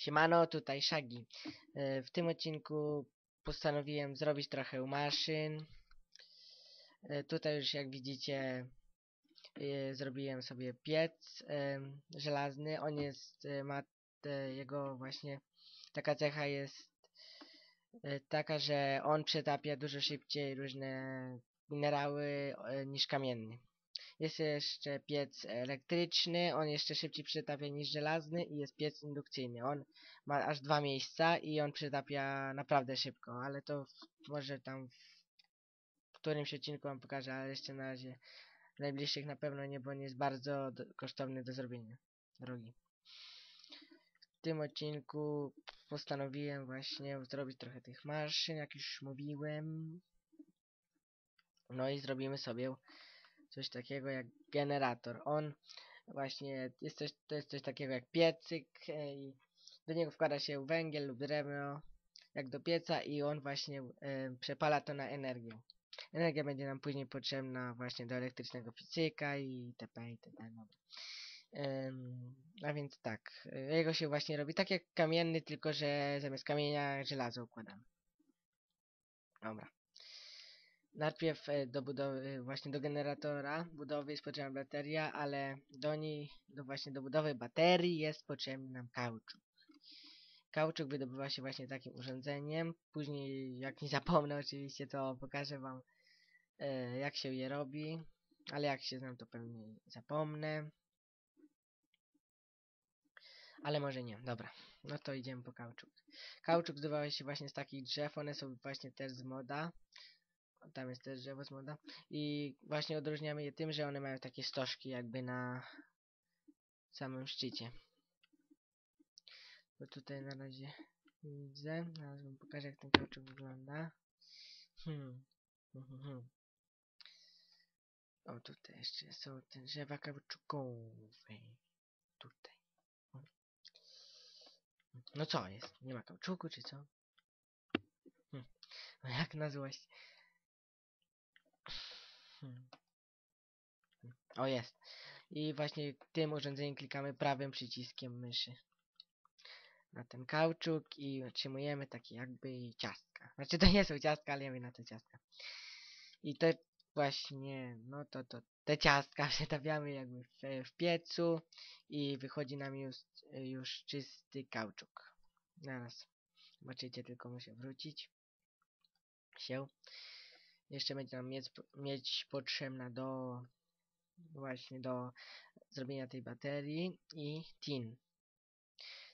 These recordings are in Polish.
Siemano, tutaj Shaggy. E, W tym odcinku postanowiłem zrobić trochę maszyn. E, Tutaj już jak widzicie e, zrobiłem sobie piec żelazny. On jest, ma jego właśnie taka cecha jest taka, że on przetapia dużo szybciej różne minerały niż kamienny. Jest jeszcze piec elektryczny, on jeszcze szybciej przetapia niż żelazny i jest piec indukcyjny. On ma aż dwa miejsca i on przetapia naprawdę szybko, ale to w, może tam w którymś odcinku wam pokażę, ale jeszcze na razie najbliższych na pewno nie, bo on jest bardzo do, kosztowny do zrobienia. Drogi. W tym odcinku postanowiłem właśnie zrobić trochę tych maszyn, jak już mówiłem. No i zrobimy sobie coś takiego jak generator. On właśnie jest coś, to jest coś takiego jak piecyk e, i do niego wkłada się węgiel lub drewno jak do pieca i on właśnie e, przepala to na energię. Energia będzie nam później potrzebna właśnie do elektrycznego piecyka i itp. itd. Em, a więc tak, e, jego się właśnie robi tak jak kamienny, tylko że zamiast kamienia żelazo układamy. Dobra. Najpierw e, do budowy, właśnie do generatora budowy jest potrzebna bateria, ale do niej, do właśnie do budowy baterii jest potrzebny nam kauczuk. Kauczuk wydobywa się właśnie takim urządzeniem. Później, jak nie zapomnę oczywiście, to pokażę wam e, jak się je robi, ale jak się znam, to pewnie zapomnę. Ale może nie, dobra. No to idziemy po kauczuk. Kauczuk zdobywa się właśnie z takich drzew, one są właśnie też z moda. Tam jest też drzewo z moda. I właśnie odróżniamy je tym, że one mają takie stożki jakby na samym szczycie. Bo tutaj na razie nie widzę. Zaraz wam pokażę jak ten kauczuk wygląda. Hmm. Hmm, hmm, hmm. O tutaj jeszcze są te drzewa kauczukowe. Tutaj. No co jest? Nie ma kauczuku czy co? Hmm. No jak na złość. Hmm. O jest. I właśnie tym urządzeniem klikamy prawym przyciskiem myszy na ten kauczuk i otrzymujemy takie jakby ciastka. Znaczy to nie są ciastka, ale jemy na to ciastka. I te właśnie, no to, to te ciastka przetapiamy jakby w, w piecu i wychodzi nam już, już czysty kauczuk. Zaraz zobaczycie, tylko muszę wrócić się. Jeszcze będzie nam mieć, mieć potrzebna do właśnie do zrobienia tej baterii i tin.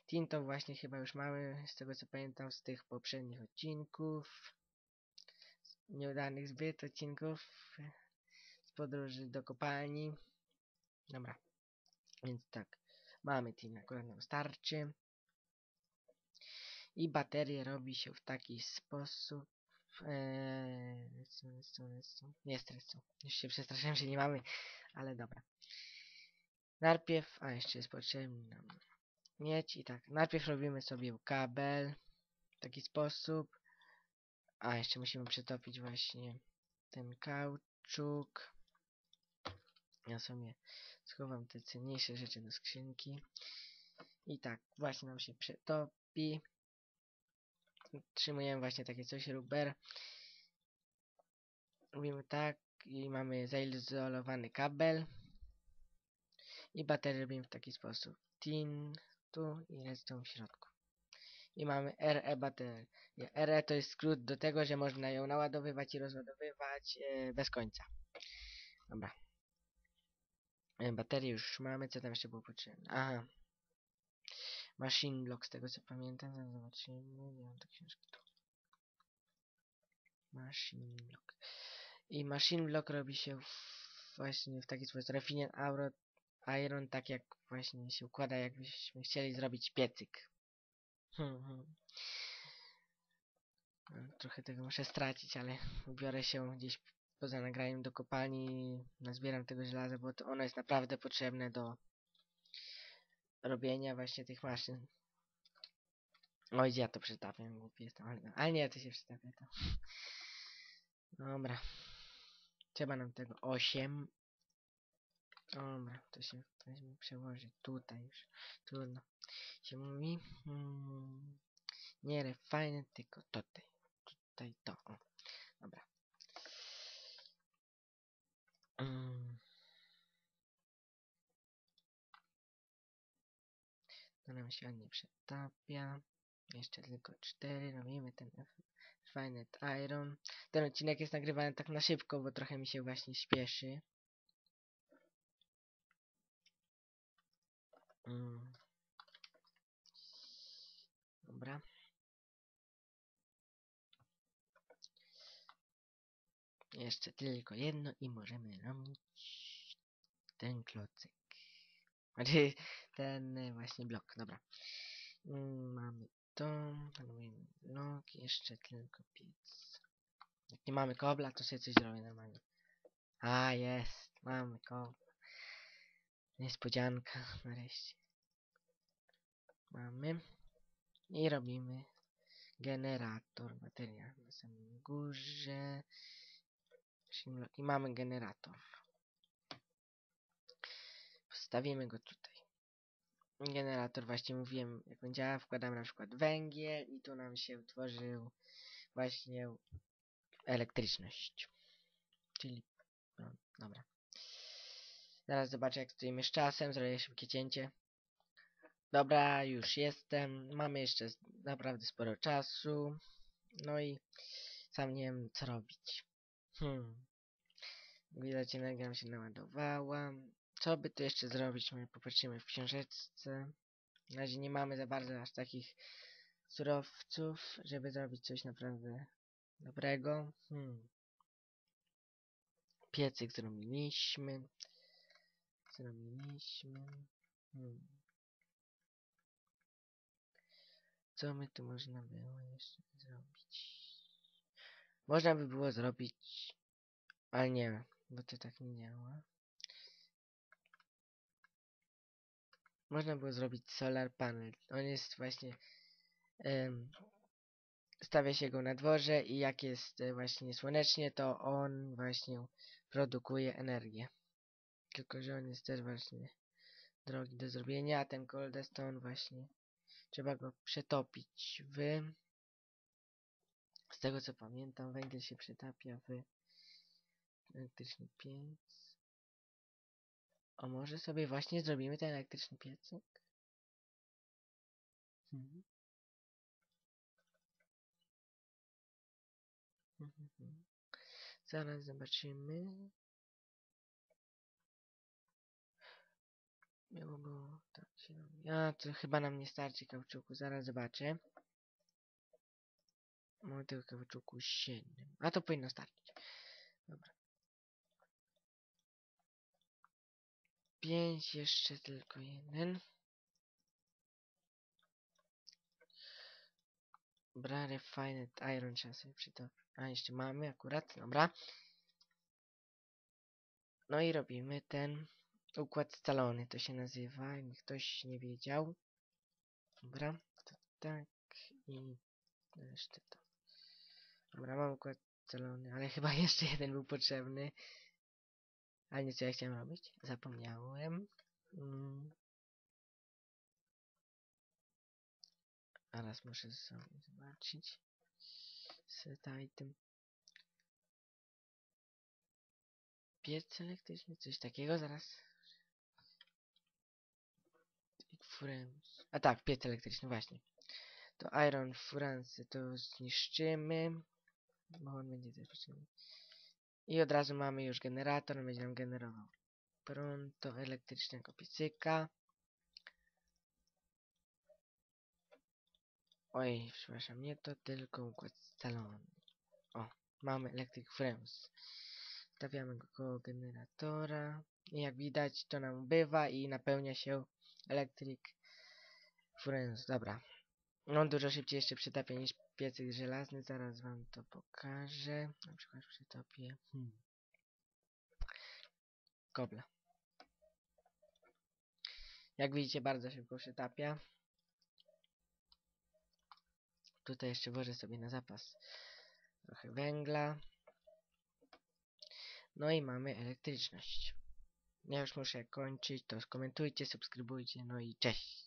Tin to właśnie chyba już mamy, z tego co pamiętam z tych poprzednich odcinków. Nieudanych zbyt odcinków z podróży do kopalni. Dobra, więc tak, mamy tin, akurat nam starczy. I baterię robi się w taki sposób. Eee, redstone, redstone, redstone. Jest redstone. Już się przestraszyłem, że nie mamy, ale dobra. Najpierw, a jeszcze jest potrzebny mieć i tak. Najpierw robimy sobie kabel w taki sposób. A jeszcze musimy przetopić właśnie ten kauczuk. Ja sobie schowam te cenniejsze rzeczy do skrzynki. I tak, właśnie nam się przetopi. Trzymujemy właśnie takie coś, rubber. Robimy tak i mamy zaizolowany kabel. I baterię robimy w taki sposób. Tin tu i redstone w środku. I mamy RE baterię. RE to jest skrót do tego, że można ją naładowywać i rozładowywać e, bez końca. Dobra. E, baterię już mamy, co tam jeszcze było potrzebne? Aha. Machine block, z tego co pamiętam, zobaczymy. Nie mam tej książki tu. Machine block. I machine block robi się właśnie w taki sposób. Auro Iron, tak jak właśnie się układa, jakbyśmy chcieli zrobić piecyk. Hmm, hmm. No, Trochę tego muszę stracić, ale ubiorę się gdzieś poza nagraniem do kopalni nazbieram tego żelaza, bo ono jest naprawdę potrzebne do robienia właśnie tych maszyn. Oj, ja to przytapiam, głupi jestem, ale, ale nie, to się przytapia to. Dobra. Trzeba nam tego 8. Dobra, to się weźmie przełożyć tutaj już. Trudno. Się mówi. Hmm, nie refine, tylko tutaj. Tutaj to. O. Dobra. Mm. To nam się ładnie przetapia. Jeszcze tylko cztery. Robimy ten Refined Iron. Ten odcinek jest nagrywany tak na szybko, bo trochę mi się właśnie śpieszy. Mm. Dobra. Jeszcze tylko jedno i możemy robić ten klocyk. Znaczy ten właśnie blok, dobra. Mm, Mamy to, robimy blok, jeszcze tylko piec. Jak nie mamy kobla, to sobie coś zrobię normalnie. A, jest, mamy kobla. Niespodzianka, nareszcie. Mamy. I robimy generator bateria na samym górze. I mamy generator. Wstawimy go tutaj. Generator właśnie mówiłem jak on działa. Wkładamy na przykład węgiel i tu nam się utworzył właśnie elektryczność. Czyli, no, dobra. Zaraz zobaczę jak stoimy z czasem. Zrobię szybkie cięcie. Dobra, już jestem. Mamy jeszcze naprawdę sporo czasu. No i sam nie wiem co robić. Hmm. Widać energia mi się naładowała. Co by tu jeszcze zrobić? Może popatrzymy w książeczce. Na razie nie mamy za bardzo aż takich surowców, żeby zrobić coś naprawdę dobrego. Hmm. Piecyk zrobiliśmy. Zrobiliśmy. Hmm. Co my tu można było jeszcze zrobić? Można by było zrobić... Ale nie, bo to tak nie działa. Można było zrobić solar panel. On jest właśnie... em, stawia się go na dworze i jak jest e, właśnie słonecznie, to on właśnie produkuje energię. Tylko, że on jest też właśnie drogi do zrobienia, a ten cold stone właśnie trzeba go przetopić w... Z tego co pamiętam, węgiel się przetapia w elektryczny piec. A może sobie właśnie zrobimy ten elektryczny piecyk? Mhm. Mhm. Zaraz zobaczymy. Miało było tak się robi. A, to chyba nam nie starczy kauczuku. Zaraz zobaczę. Mamy tego kauczuku 7. A to powinno starczyć. Dobra. 5, jeszcze tylko jeden. Dobra, refined iron trzeba sobie przytopić. A, jeszcze mamy akurat, dobra. No i robimy ten układ scalony, to się nazywa, jakby ktoś nie wiedział. Dobra, to tak i jeszcze to. Dobra, mam układ scalony, ale chyba jeszcze jeden był potrzebny. Ale nie co ja chciałem robić? Zapomniałem. Mm. Teraz muszę sobie zobaczyć. Set item. Piec elektryczny, coś takiego, zaraz. Frames. A tak, piec elektryczny, właśnie. To Iron France to zniszczymy. Bo on będzie też potrzebny. I od razu mamy już generator, będzie nam generował prądu elektrycznego piecyka. Oj, przepraszam, nie to tylko układ scalony. O, mamy Electric Frames. Stawiamy go koło generatora. I jak widać, to nam ubywa i napełnia się Electric Frames. Dobra. On dużo szybciej jeszcze przytapia niż piecyk żelazny. Zaraz wam to pokażę. Na przykład przytopię hmm. kobla. Jak widzicie, bardzo szybko przytapia. Tutaj jeszcze włożę sobie na zapas trochę węgla. No i mamy elektryczność. Ja już muszę kończyć, to skomentujcie, subskrybujcie, no i cześć.